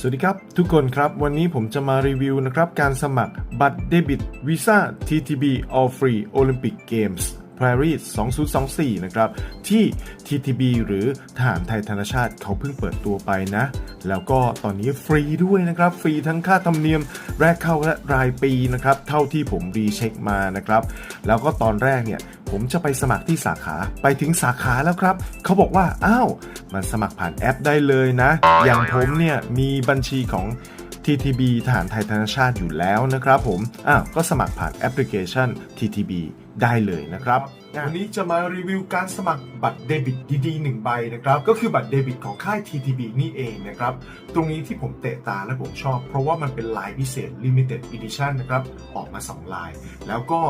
สวัสดีครับ ทุกคนครับวันนี้ผมจะมารีวิวนะครับ การสมัครบัตรเดบิตวีซ่า TTB All Free Olympic Games Paris 2024 นะครับ ที่ TTB หรือทหารไทยธนชาติเขาเพิ่งเปิดตัวไปนะ แล้วก็ตอนนี้ฟรีด้วยนะครับ ฟรีทั้งค่าธรรมเนียมแรกเข้าและรายปีนะครับ เท่าที่ผมรีเช็คมานะครับ แล้วก็ตอนแรกเนี่ยผมจะไปสมัครที่สาขาไปถึงสาขาแล้วครับ เขาบอกว่า อ้าว มันสมัครผ่านแอปได้เลยนะ อย่างผมเนี่ยมีบัญชีของ TTB ทหารไทยธนชาติอยู่แล้วนะครับผมอ้าวก็สมัครผ่านแอปพลิเคชัน TTB ได้เลยนะครับวันนี้จะมารีวิวการสมัครบัตรเดบิตดีๆหนึ่งใบนะครับ ก็คือบัตรเดบิตของค่าย TTB นี่เองนะครับ ตรงนี้ที่ผมเตะตาและผมชอบ เพราะว่ามันเป็นลายพิเศษ Limited Edition นะครับ ออกมา 2 ลาย แล้วก็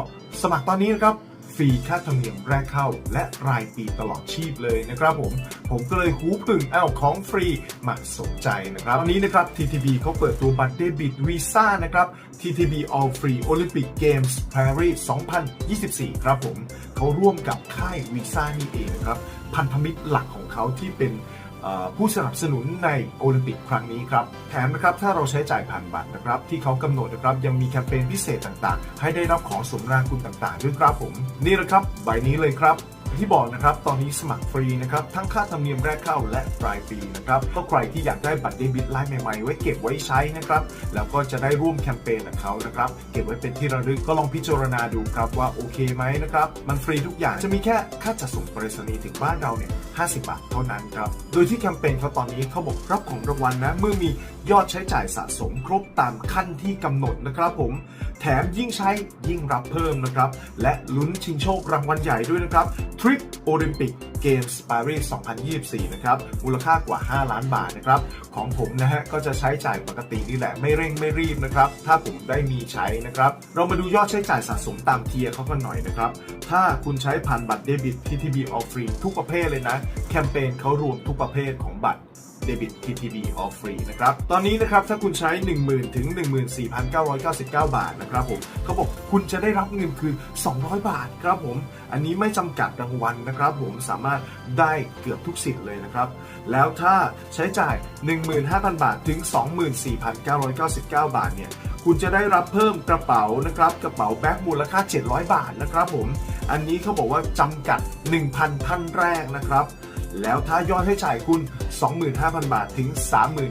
สมัครตอนนี้นะครับ ฟรีค่าธรรมเนียมแรกเข้า และรายปีตลอดชีพเลยนะครับผม ผมก็เลยหูพึ่งอ้าของฟรีมาสนใจนะครับวันนี้นะครับ TTB เขาเปิดตัวบัตรเดบิตวีซ่านะครับ TTB All Free Olympic Games Paris 2024 ครับผม เขาร่วมกับค่ายวีซ่านี่เองนะครับ พันธมิตรหลักของเขาที่เป็น ผู้สนับสนุนในโอลิมปิกครั้งนี้ครับ แถมนะครับถ้าเราใช้จ่ายผ่านบัตรนะครับ ที่เขากำหนดนะครับยังมีแคมเปญพิเศษต่างๆ ให้ได้รับของสมนาคุณต่างๆด้วยครับผม นี่แหละครับใบนี้เลยครับ ที่บอกนะครับ ตอนนี้สมัครฟรีนะครับ ทั้งค่าธรรมเนียมแรกเข้าและปลายปีนะครับ ก็ใครที่อยากได้บัตรเดบิตไลน์ใหม่ๆ ไว้เก็บไว้ใช้นะครับ แล้วก็จะได้ร่วมแคมเปญกับเขานะครับ เก็บไว้เป็นที่ระลึกก็ลองพิจารณาดูครับว่าโอเคไหมนะครับ มันฟรีทุกอย่าง จะมีแค่ค่าจัดส่งไปรษณีย์ถึงบ้านเราเนี่ย 50 บาทเท่านั้นครับ โดยที่แคมเปญเขาตอนนี้เขาบอกรับของรางวัลนะเมื่อมียอดใช้จ่ายสะสมครบตามขั้นที่กำหนดนะครับผม แถมยิ่งใช้ยิ่งรับเพิ่มนะครับ และลุ้นชิงโชครางวัลใหญ่ด้วยนะครับทริปโอลิมปิกเกมส์ปารีส 2024 นะครับ มูลค่ากว่า 5 ล้านบาทนะครับ ของผมนะฮะ ก็จะใช้จ่ายปกตินี่แหละ ไม่เร่งไม่รีบนะครับ ถ้าผมได้มีใช้นะครับ เรามาดูยอดใช้จ่ายสะสมตามเทียร์เขากันหน่อยนะครับ ถ้าคุณใช้ผ่านบัตรเดบิต TTB All Free ทุกประเภทเลยนะ แคมเปญเขารวมทุกประเภทของบัตร เดบิต TTB All Free นะครับ ตอนนี้นะครับถ้าคุณใช้ 10,000 ถึง 14,999 บาทนะครับผมเขาบอกคุณจะได้รับเงินคือ 200 บาทครับผม อันนี้ไม่จำกัดรางวัลนะครับผมสามารถได้เกือบทุกสิทธิ์เลยนะครับ แล้วถ้าใช้จ่าย 15,000 บาทถึง 24,999 บาทเนี่ยคุณจะได้รับเพิ่มกระเป๋านะครับกระเป๋าแบ็คมูลค่า 700 บาทนะครับผม อันนี้เขาบอกว่าจำกัด 1,000ท่านแรกนะครับ แล้วถ้ายอดให้จ่ายคุณ 25,000 บาทถึง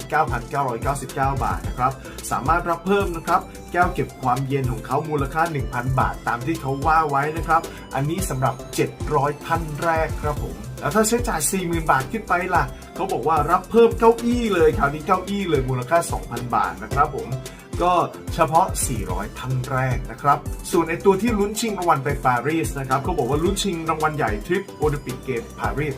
39,999 บาทนะครับ สามารถรับเพิ่มนะครับ แก้วเก็บความเย็นของเขามูลค่า 1,000 บาทตามที่เขาว่าไว้นะครับ อันนี้สำหรับ 700 ท่านแรกครับผม แล้วถ้าใช้จ่าย 40,000 บาทขึ้นไปล่ะ เขาบอกว่ารับเพิ่มเก้าอี้เลยคราวนี้เก้าอี้เลยมูลค่า 2,000 บาทนะครับผม ก็เฉพาะ 400 ท่านแรกนะครับ ส่วนไอตัวที่ลุ้นชิงรางวัลไปปารีสนะครับเขาบอกว่าลุ้นชิงรางวัลใหญ่ทริปโอลิมปิกเกมปารีส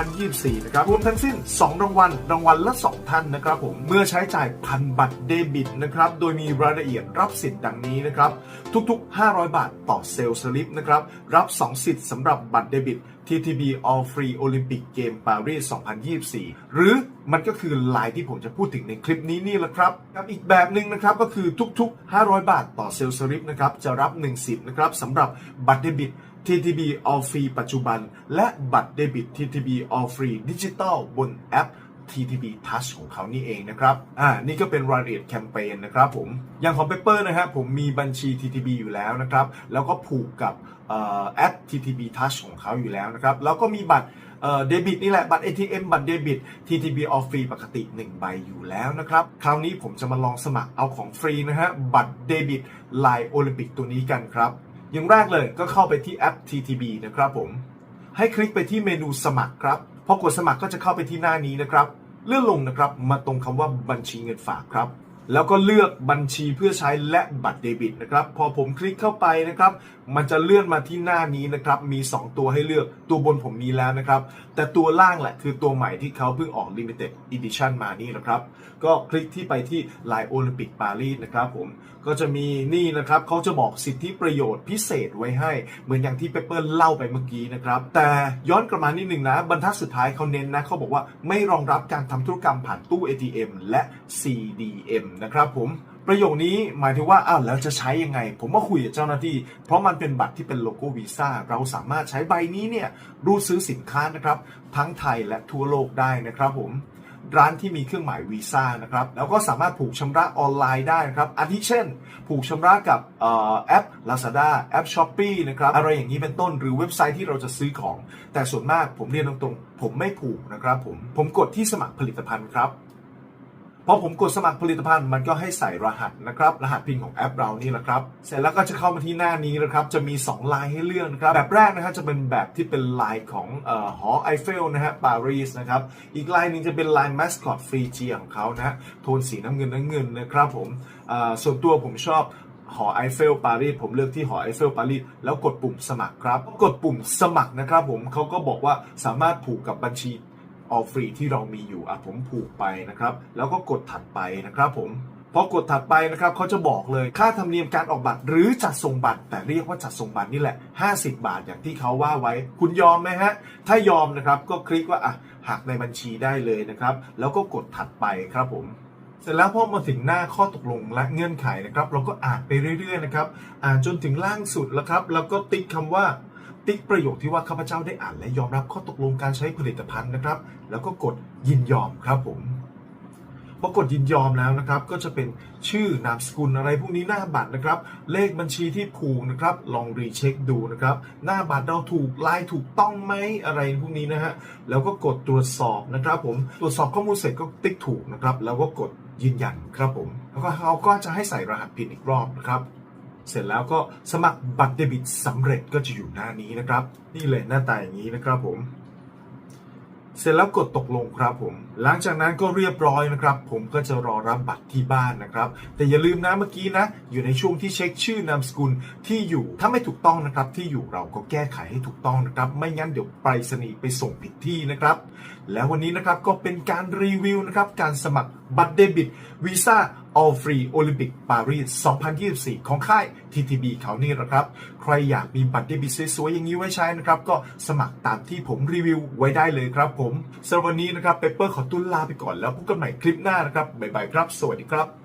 2024 นะครับรวมทั้งสิ้น 2 รางวัลรางวัลละ 2 ท่านนะครับผมเมื่อใช้จ่ายพันบัตรเดบิตนะครับโดยมีรายละเอียดรับสิทธิ์ดังนี้นะครับทุกๆ 500 บาทต่อเซลล์สลิปนะครับรับ 2 สิทธิ์สำหรับบัตรเดบิต TTB All Free Olympic Game Paris 2024 หรือมันก็คือลายที่ผมจะพูดถึงในคลิปนี้นี่แหละครับกับอีกแบบหนึ่งนะครับก็คือทุกๆ 500 บาทต่อเซลล์สลิปนะครับจะรับ 1 สิทธิ์นะครับสำหรับบัตรเดบิต TTB All Free ปัจจุบัน และบัตรเดบิต TTB All Free ดิจิตอลบนแอป TTB Touch ของเขานี่เองนะครับ อ่า นี่ก็เป็นรายละเอียดแคมเปญนะครับผม อย่างของ Pepper นะครับผมมีบัญชี TTB อยู่แล้วนะครับ แล้วก็ผูกกับอแอป TTB Touch ของเขาอยู่แล้วนะครับ แล้วก็มีบัตรเดบิตนี่แหละ บัตร ATM บัตรเดบิต TTB All Free ปกติ 1 ใบอยู่แล้วนะครับ คราวนี้ผมจะมาลองสมัครเอาของฟรีนะฮะ บัตรเดบิตลายโอลิมปิกตัวนี้กันครับ อย่างแรกเลยก็เข้าไปที่แอป TTB นะครับผม ให้คลิกไปที่เมนูสมัครครับ พอกดสมัครก็จะเข้าไปที่หน้านี้นะครับ เลื่อนลงนะครับ มาตรงคำว่าบัญชีเงินฝากครับ แล้วก็เลือกบัญชีเพื่อใช้และบัตรเดบิตนะครับ พอผมคลิกเข้าไปนะครับ มันจะเลื่อนมาที่หน้านี้นะครับ มี 2 ตัวให้เลือกตัวบนผมมีแล้วนะครับ แต่ตัวล่างแหละคือตัวใหม่ที่เขาเพิ่งออก Limited Edition มานี่นะครับ ก็คลิกที่ไปที่ลายโอลิมปิกปารีสนะครับผมก็จะมีนี่นะครับเขาจะบอกสิทธิประโยชน์พิเศษไว้ให้ เหมือนอย่างที่เปเปอร์เล่าไปเมื่อกี้นะครับ แต่ย้อนกลับมานิดหนึ่งนะ บรรทัดสุดท้ายเขาเน้นนะเขาบอกว่าไม่รองรับการทำธุรกรรมผ่านตู้ ATM และ CDM นะครับผมประโยคนี้หมายถึงว่าอ้าวแล้วจะใช้ยังไง ผมก็คุยกับเจ้าหน้าที่ เพราะมันเป็นบัตรที่เป็นโลโก้วีซ่าเราสามารถใช้ใบนี้เนี่ยรูดซื้อสินค้านะครับ ทั้งไทยและทั่วโลกได้นะครับผมร้านที่มีเครื่องหมายวีซ่านะครับแล้วก็สามารถผูกชำระออนไลน์ได้นะครับอาทิเช่น ผูกชำระกับออแอป Lazada แอป s h o p e e นะครับอะไรอย่างนี้เป็นต้นหรือเว็บไซต์ที่เราจะซื้อของ แต่ส่วนมากผมเรียนตรงๆ ผมไม่ผูกนะครับผมผมกดที่สมัครผลิตภัณฑ์ครับ พอผมกดสมัครผลิตภัณฑ์มันก็ให้ใส่รหัสนะครับ รหัสพินของแอปเรานี่แหละครับ เสร็จแล้วก็จะเข้ามาที่หน้านี้นะครับ จะมี 2 ลายให้เลือกนะครับ แบบแรกนะครับจะเป็นแบบที่เป็นลายของออหอไอเฟลนะฮะปารีสนะครับ อีกลายหนึงจะเป็นลายมาสคอตฟรีเจียของเขานะฮะโทนสีน้ำเงินน้ำเงินนะครับผมส่วนตัวผมชอบหอไอเฟลปารีสผมเลือกที่หอไอเฟลปารีสแล้วกดปุ่มสมัครครับ กดปุ่มสมัครนะครับผมเขาก็บอกว่าสามารถผูกกับบัญชี ออฟรีที่เรามีอยู่อะผมผูกไปนะครับ แล้วก็กดถัดไปนะครับผมพอกดถัดไปนะครับเขาจะบอกเลยค่าธรรมเนียมการออกบัตรหรือจัดส่งบัตร แต่เรียกว่าจัดส่งบัตรนี่แหละ 50 บาทอย่างที่เขาว่าไว้ คุณยอมไหมฮะ ถ้ายอมนะครับก็คลิกว่าอะหักในบัญชีได้เลยนะครับ แล้วก็กดถัดไปครับผมเสร็จแล้วพอมาถึงหน้าข้อตกลงและเงื่อนไขนะครับ เราก็อ่านไปเรื่อยๆนะครับ อ่านจนถึงล่างสุดแล้วครับ แล้วก็ติ๊กคำว่า ติ๊กประโยคที่ว่าข้าพเจ้าได้อ่านและยอมรับข้อตกลงการใช้ผลิตภัณฑ์นะครับ แล้วก็กดยินยอมครับผมพอกดยินยอมแล้วนะครับ ก็จะเป็นชื่อนามสกุลอะไรพวกนี้หน้าบัตรนะครับ เลขบัญชีที่ผูกนะครับ ลองรีเช็คดูนะครับ หน้าบัตรเราถูกลายถูกต้องไหมอะไรพวกนี้นะฮะแล้วก็กดตรวจสอบนะครับ ผมตรวจสอบข้อมูลเสร็จก็ติ๊กถูกนะครับ แล้วก็กดยืนยันครับผม แล้วก็เขาก็จะให้ใส่รหัสพินอีกรอบนะครับ เสร็จแล้วก็สมัครบัตรเดบิตสำเร็จก็จะอยู่หน้านี้นะครับ นี่เลยหน้าตาอย่างนี้นะครับผม เสร็จแล้วกดตกลงครับผม หลังจากนั้นก็เรียบร้อยนะครับ ผมก็จะรอรับบัตรที่บ้านนะครับ แต่อย่าลืมนะเมื่อกี้นะ อยู่ในช่วงที่เช็คชื่อนามสกุลที่อยู่ ถ้าไม่ถูกต้องนะครับ ที่อยู่เราก็แก้ไขให้ถูกต้องนะครับ ไม่งั้นเดี๋ยวไปรษณีย์ไปส่งผิดที่นะครับ แล้ววันนี้นะครับก็เป็นการรีวิวนะครับการสมัครบัตรเดบิตวีซ่า All Free Olympic Paris 2024 ของค่าย TTB เขานี่แหละครับ ใครอยากมีบัตรเดบิตสวยๆอย่างนี้ไว้ใช้นะครับ ก็สมัครตามที่ผมรีวิวไว้ได้เลยครับผมสำหรับวันนี้นะครับเปเปอร์ขอตุ้นลาไปก่อนแล้วพบกันใหม่คลิปหน้านะครับบ๊ายบายครับ สวัสดีครับ